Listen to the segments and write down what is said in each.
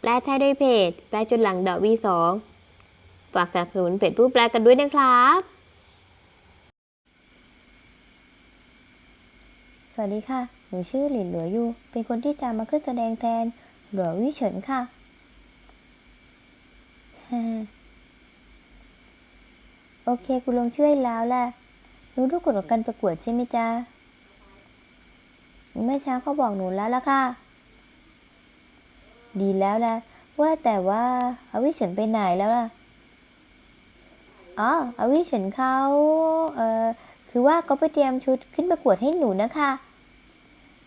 แปลไทยโดยเพจ แปลจนหลังดอกวีสองฝากสนับสนุนเพจผู้แปลกันด้วยนะครับ สวัสดีค่ะ หนูชื่อหลินหลัวยู เป็นคนที่จะมาขึ้นแสดงแทนหลัววิเฉินค่ะโอเค คุณลงช่วยแล้วแหละรู้ทุกกฎของการประกวดใช่ไหมจ๊ะเมื่อเช้าเขาบอกหนูแล้วล่ะค่ะ ดีแล้วละว่าแต่ว่าอาวิเฉินไปไหนแล้วล่ะ อ๋ออาวิเฉินเขาเออคือว่าเขาไปเตรียมชุดขึ้นประกวดให้หนูนะคะ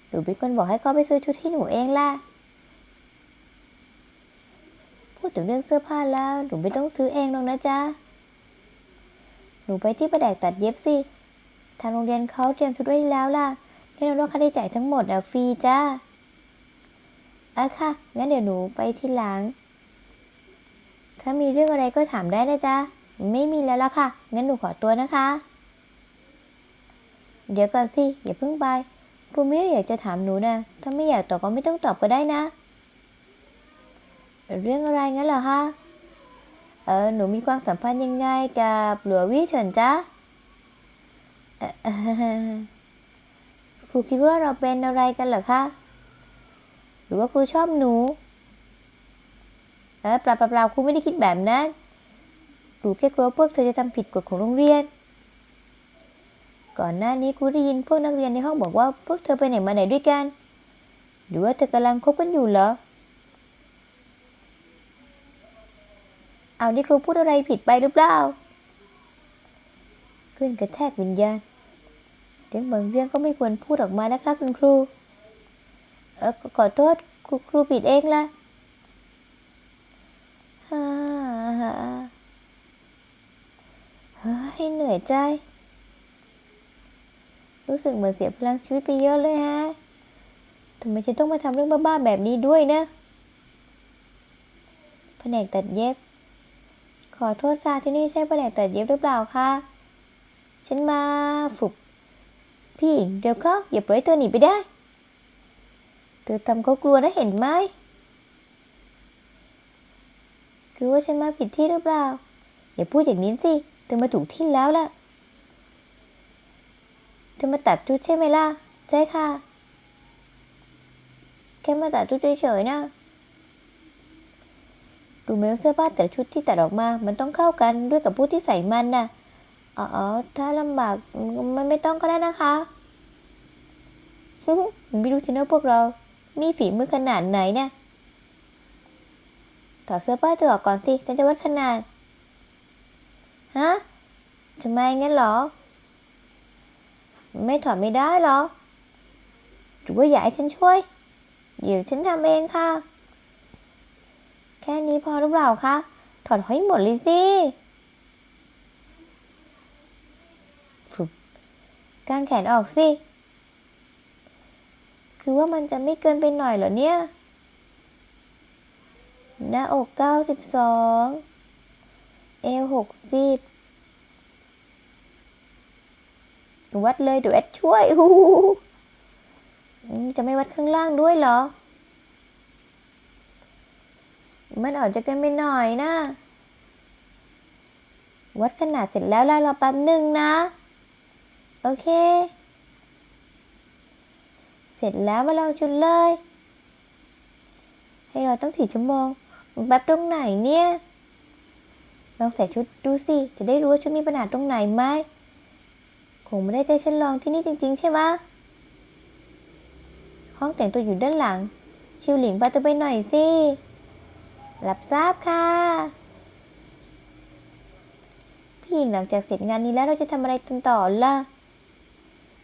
หนูเป็นคนบอกให้เขาไปซื้อชุดให้หนูเองล่ะ พูดถึงเรื่องเสื้อผ้าแล้วหนูไม่ต้องซื้อเองหรอกนะจ๊ะ หนูไปที่ประแดกตัดเย็บสิ ทางโรงเรียนเขาเตรียมชุดไว้แล้วล่ะแน่นอนว่าค่าใช้จ่ายทั้งหมดอะฟรีจ้า อะค่ะ งั้นเดี๋ยวหนูไปที่หลัง ถ้ามีเรื่องอะไรก็ถามได้นะจ๊ะ ไม่มีแล้วล่ะค่ะ งั้นหนูขอตัวนะคะ เดี๋ยวก่อนสิ อย่าเพิ่งไป ครูไม่ได้อยากจะถามหนูนะ ถ้าไม่อยากตอบก็ไม่ต้องตอบก็ได้นะ เรื่องอะไรงั้นเหรอคะ เออ หนูมีความสัมพันธ์ยังไงกับหลัววิเฉินจ๊ะเอ่อครูคิดว่าเราเป็นอะไรกันเหรอคะ หรือว่าครูชอบหนูเออเปล่าเปล่าเปล่าครูไม่ได้คิดแบบนั้นครูแค่กลัวพวกเธอจะทำผิดกฎของโรงเรียน ก่อนหน้านี้ครูได้ยินพวกนักเรียนในห้องบอกว่าพวกเธอไปไหนมาไหนด้วยกัน หรือว่าเธอกำลังคบกันอยู่เหรอ เอานี่ครูพูดอะไรผิดไปหรือเปล่าขึ้นกระแทกวิญญาณเรื่องบางเรื่องก็ไม่ควรพูดออกมานะคะคุณครู เออขอโทษครูครูผิดเองละฮ่าฮ่าเฮ้ยเหนื่อยใจ รู้สึกเหมือนเสียพลังชีวิตไปเยอะเลยฮะทำไมฉันต้องมาทำเรื่องบ้าๆแบบนี้ด้วยนะแผนกตัดเย็บ ขอโทษค่ะที่นี่ใช่แผนกตัดเย็บหรือเปล่าคะฉันมาฝึกพี่หญิงเดี๋ยวก็อย่าปล่อยเธอหนีไปได้ เธอทำเขากลัวนะเห็นไหมคือว่าฉันมาผิดที่หรือเปล่า อย่าพูดอย่างนี้สิเธอมาถูกที่แล้วล่ะเธอมาตัดชุดใช่ไหมล่ะ ใช่ค่ะ แค่มาตัดชุดเฉยๆนะดูไหมว่าเสื้อผ้าแต่ละชุดที่ตัดออกมา มันต้องเข้ากันด้วยกับผู้ที่ใส่มันน่ะอ๋อ ถ้าลำบากมันไม่ต้องก็ได้นะคะไม่รู้ชินะพวกเรา มีฝีมือขนาดไหนเนี่ยถอดเสื้อผ้าเธอออกก่อนสิฉันจะวัดขนาด ฮะทำไมงั้นเหรอ ไม่ถอดไม่ได้เหรอหรือว่าอยากให้ฉันช่วย เดี๋ยวฉันทำเองค่ะ แค่นี้พอหรือเปล่าคะ ถอดให้หมดเลยสิกางแขนออกสิ คือว่ามันจะไม่เกินไปหน่อยเหรอเนี่ย หน้าอกเก้าสิบองเอวหกสิบวัดเลยเดี๋ยวแอดช่วยฮู้จะไม่วัดข้างล่างด้วยเหรอ มันออกจะเกินไปหน่อยนะ วัดขนาดเสร็จแล้วล่ะรอแป๊บหนึ่งนะ โอเค สร็จแล้วมาลองชุดเลย ให้เราตั้งสี่ชั่วโมงแป๊บตรงไหนเนี่ยลองใส่ชุดดูสิ จะได้รู้ว่าชุดมีปัญหาตรงไหนไหมคงไม่ได้ใจฉันลองที่นี่จริง ๆ ใช่ไหมห้องแต่งตัวอยู่ด้านหลัง ชิวหลิงพาเธอไปหน่อยสิรับทราบค่ะพี่หญิงหลังจากเสร็จงานนี้แล้วเราจะทำอะไรต่อล่ะ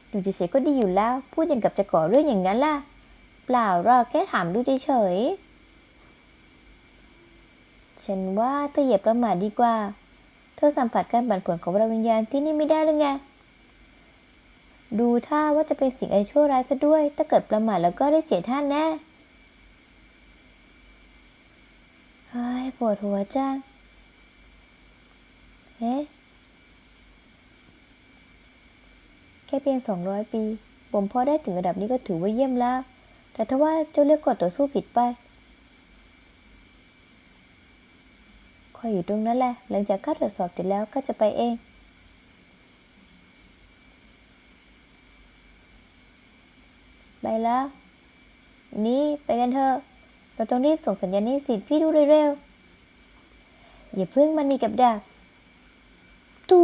อยู่เฉยๆก็ดีอยู่แล้ว พูดอย่างกับจะก่อเรื่องอย่างนั้นล่ะ เปล่าหรอกแค่ถามดูเฉยๆฉันว่าเธออย่าประมาทดีกว่า เธอสัมผัสการปั่นป่วนของพลังวิญญาณที่นี่ไม่ได้หรือไงดูท่าว่าจะเป็นสิ่งไอชั่วร้ายซะด้วย ถ้าเกิดประมาทแล้วก็ได้เสียท่านแน่เฮ้ยปวดหัวจังเอ๊ะ แค่เพียงสองร้อยปีบ่มเพาะได้ถึงระดับนี้ก็ถือว่าเยี่ยมแล้ว แต่ถ้าว่าเจ้าเลือกกดต่อสู้ผิดไปคอยอยู่ตรงนั้นแหละ หลังจากข้าตรวจสอบเสร็จแล้วก็จะไปเอง ไปแล้ว นี่ไปกันเถอะ เราต้องรีบส่งสัญญาณให้สิพี่ดูเร็วๆอย่าเพิ่งมันมีกับดัก ตู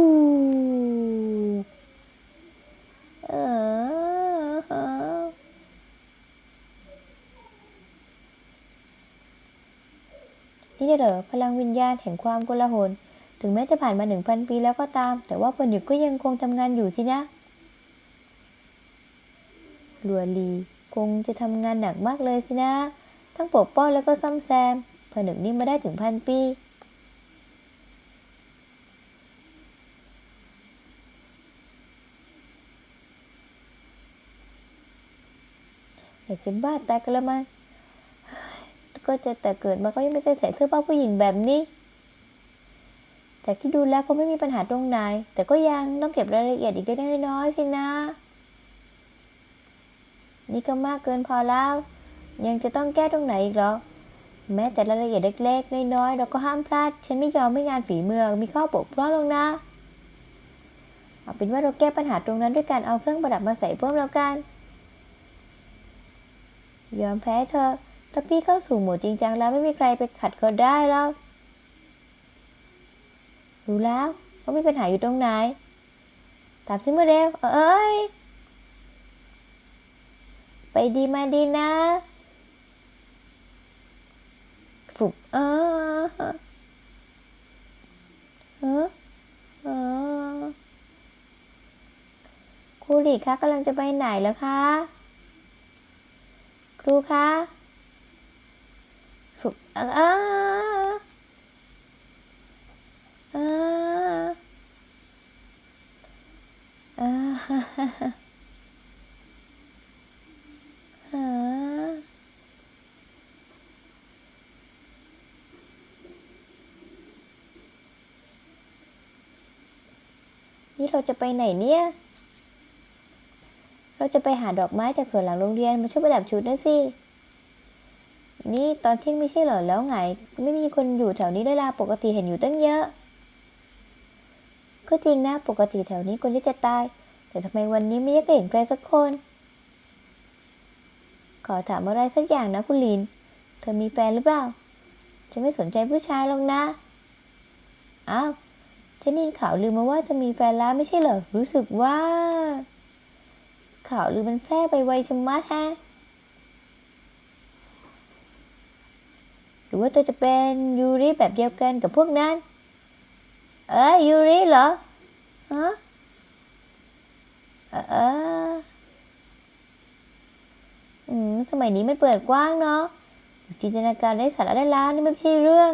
เออนี่ เหรอพลังวิญญาณแห่งความโกลาหล ถึงแม้จะผ่านมาหนึ่งพันปีแล้วก็ตาม แต่ว่าผนึกก็ยังคงทำงานอยู่สินะลัวลีคงจะทำงานหนักมากเลยสินะ ทั้งปกป้องแล้วก็ซ่อมแซม ผนึกนี้มาได้ถึงพันปี อยากจะบ้าตายกันแล้วมั้งเฮ้ย ก็จะแต่เกิดมาก็ยังไม่เคยใส่เสื้อผ้าผู้หญิงแบบนี้จากที่ดูแล้วคงไม่มีปัญหาตรงไหน แต่ก็ยังต้องเก็บรายละเอียดอีกเล็กน้อยสินะ นี่ก็มากเกินพอแล้ว ยังจะต้องแก้ตรงไหนอีกหรอ แม้แต่รายละเอียดเล็กๆ น้อยๆ เราก็ห้ามพลาด ฉันไม่ยอมไม่งานฝีมือมีข้อบกพร่องลงนะ เอาเป็นว่าเราแก้ปัญหาตรงนั้นด้วยการเอาเครื่องประดับมาใส่เพิ่มแล้วกัน ยอมแพ้เธอ ถ้าพี่เข้าสู่โหมดจริงจังแล้วไม่มีใครไปขัดเขาได้แล้วรู้แล้วว่ามีปัญหาอยู่ตรงไหน ตามฉันมาเร็ว เอ้ย ไปดีมาดีนะฝึกเออเออเออครูหลีคะกำลังจะไปไหนแล้วคะ ครูคะ เออเออเออเออเออนี่เราจะไปไหนเนี่ย เราจะไปหาดอกไม้จากสวนหลังโรงเรียนมาช่วยประดับชุดนะสิ นี่ตอนเที่ยงไม่ใช่เหรอแล้วไง ไม่มีคนอยู่แถวนี้ได้ลาปกติเห็นอยู่ตั้งเยอะ ก็จริงนะปกติแถวนี้คนเยอะจะตาย แต่ทำไมวันนี้ไม่ยักเห็นใครสักคน ขอถามอะไรสักอย่างนะคุณลิน เธอมีแฟนหรือเปล่าจะไม่สนใจผู้ชายหรอกนะ อ้าวฉันได้ยินข่าวลือมาว่าจะมีแฟนแล้วไม่ใช่เหรอรู้สึกว่า ข่าวลือมันแพร่ไปไวชะมัดแฮะ รือว่าเธอจะเป็นยูริแบบเดียวกันกับพวกนั้น เอ้ยยูริเหรอฮะเออเอืมสมัยนี้มันเปิดกว้างเนาะจินตนาการได้สาระได้ล้วนี่ไม่ใช่เรื่อง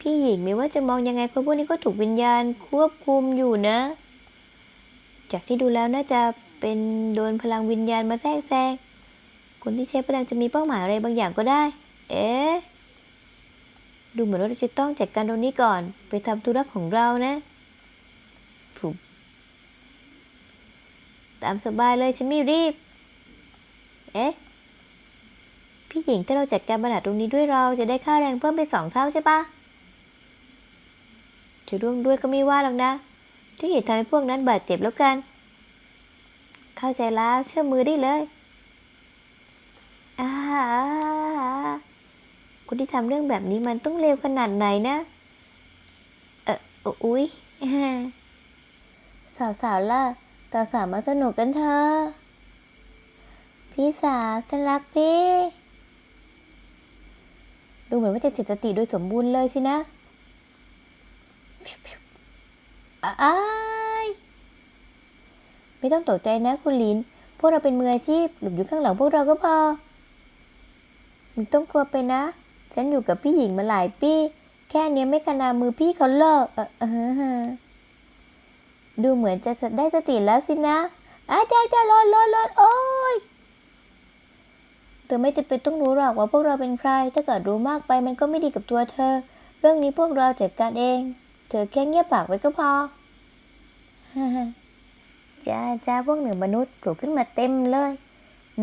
พี่หญิงไม่ว่าจะมองยังไงคนพวกนี้ก็ถูกวิญญาณควบคุมอยู่นะ จากที่ดูแล้วน่าจะเป็นโดนพลังวิญญาณมาแทรกแซงคนที่ใช้พลังจะมีเป้าหมายอะไรบางอย่างก็ได้ เอ๊ะ ดูเหมือนว่าเราจะต้องจัดการตรงนี้ก่อน ไปทำธุระของเรานะฟุบตามสบายเลยฉันไม่รีบ เอ๊ะ พี่หญิงถ้าเราจัดการปัญหาตรงนี้ด้วยเราจะได้ค่าแรงเพิ่มเป็นสองเท่าใช่ปะจะร่วมด้วยก็ไม่ว่าหรอกนะ ที่อย่าทำให้พวกนั้นบาดเจ็บแล้วกัน เข้าใจแล้วเชื่อมือได้เลย อ่า คนที่ทำเรื่องแบบนี้มันต้องเลวขนาดไหนนะ เอออุ๊ยสาวๆล่ะต่อสาวมาสนุกกันเถอะพี่สาวฉันรักพี่ ดูเหมือนว่าจะเจ็บสติโดยสมบูรณ์เลยสินะอ้ายไม่ต้องตกใจนะคุณลิน พวกเราเป็นมืออาชีพ หลบอยู่ข้างหลังพวกเราก็พอไม่ต้องกลัวไปนะ ฉันอยู่กับพี่หญิงมาหลายปี แค่เนี้ยไม่ขนามือพี่เขาเลิกเออเออดูเหมือนจะได้สติแล้วสินะอาจารย์จะรอรอรอโอ้ยเธอไม่จะเป็นต้องรู้หรอกว่าพวกเราเป็นใคร ถ้าเกิดรู้มากไปมันก็ไม่ดีกับตัวเธอ เรื่องนี้พวกเราจัดการเอง เธอแค่เงียบปากไว้ก็พอจ้าจ้าพวกหนึ่งมนุษย์โผล่ขึ้นมาเต็มเลย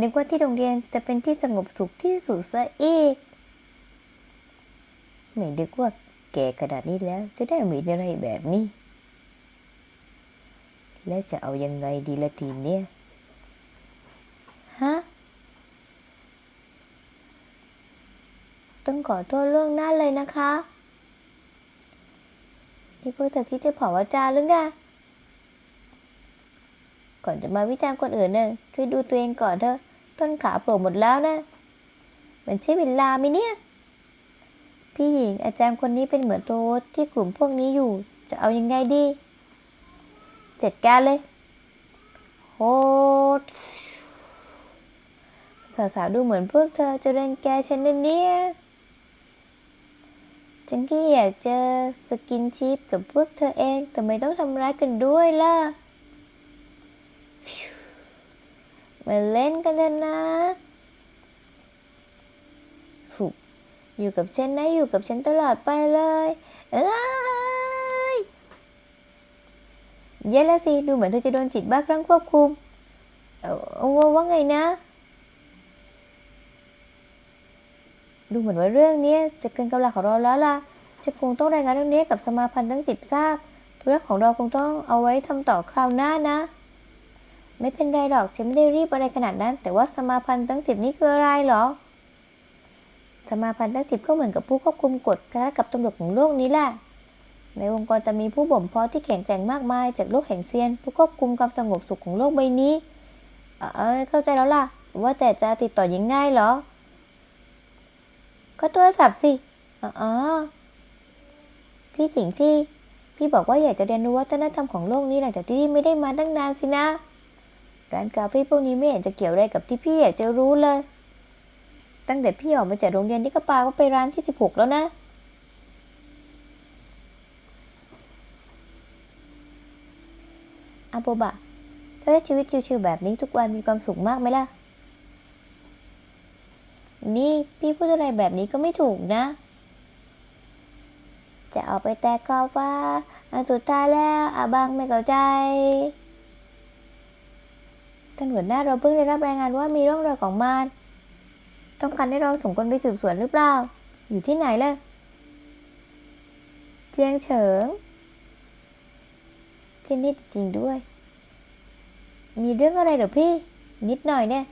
นึกว่าที่โรงเรียนจะเป็นที่สงบสุขที่สุดซะอีก ไม่ดึกว่าแกแก่ขนาดนี้แล้วจะได้มีอะไรแบบนี้ แล้วจะเอายังไงดีละทีเนี้ยฮะ ต้องขอโทษล่วงหน้าเลยนะคะ นี่พวกเธอคิดจะเผาอาจารย์หรือไงก่อนจะมาวิจารณ์คนอื่นเนี่ยช่วยดูตัวเองก่อนเถอะ ต้นขาโผล่หมดแล้วนะ มันใช่เวลาไหมเนี่ย พี่หญิงอาจารย์คนนี้เป็นเหมือนตัวที่กลุ่มพวกนี้อยู่ จะเอายังไงดี เจัดการเลยโฮสาวๆดูเหมือนพวกเธอจะรังแกฉันนะเนี่ยฉันก็อยากจะสกินชิปกับพวกเธอเองแต่ไม่ต้องทำร้ายกันด้วยล่ะ มาเล่นกันเถอะนะฟุ อยู่กับฉันนะอยู่กับฉันตลอดไปเลย เอ้ยเย้แล้วสิ ดูเหมือนเธอจะโดนจิตบ้าคลั่งควบคุม เออว่าว่าไงนะ ดูเหมือนว่าเรื่องนี้จะเกินกำลังของเราแล้วล่ะจะคงต้องรายงานเรื่องนี้กับสมาพันธ์ทั้งสิบทราบธุระของเราคงต้องเอาไว้ทำต่อคราวหน้านะ ไม่เป็นไรหรอกฉันไม่ได้รีบอะไรขนาดนั้น แต่ว่าสมาพันธ์ทั้งสิบนี่คืออะไรหรอ สมาพันธ์ทั้งสิบก็เหมือนกับผู้ควบคุมกฎและกับตำรวจของโลกนี้แหละในองค์กรจะมีผู้บ่มเพาะที่แข็งแกร่งมากมาย จากโลกแห่งเซียน ผู้ควบคุมความสงบสุขของโลกใบนี้ เออเข้าใจแล้วล่ะ ว่าแต่จะติดต่อยังง่ายเหรอ ก็โทรศัพท์สิอ๋อพี่จิงสิพี่บอกว่าอยากจะเรียนรู้วัฒนธรรมของโลกนี้หลังจากที่ไม่ได้มาตั้งนานสินะ ร้านกาแฟพวกนี้ไม่เห็นจะเกี่ยวอะไรกับที่พี่อยากจะรู้เลย ตั้งแต่พี่ออกมาจากโรงเรียนที่กระปาก็ไปร้านที่สิบหกแล้วนะ อาโบบะเธอใช้ชีวิตชิวๆแบบนี้ทุกวันมีความสุขมากไหมล่ะ นี่พี่พูดอะไรแบบนี้ก็ไม่ถูกนะ จะออกไปแต่กอฟ้าอันสุดท้ายแล้วอาบังไม่เข้าใจท่านหัวหน้าเราเพิ่งได้รับรายงานว่ามีร่องรอยของมาร ต้องการให้เราส่งคนไปสืบสวนหรือเปล่า อยู่ที่ไหนล่ะเจียงเฉิงที่นี่จริงด้วย มีเรื่องอะไรเหรอพี่ นิดหน่อยเนี่ย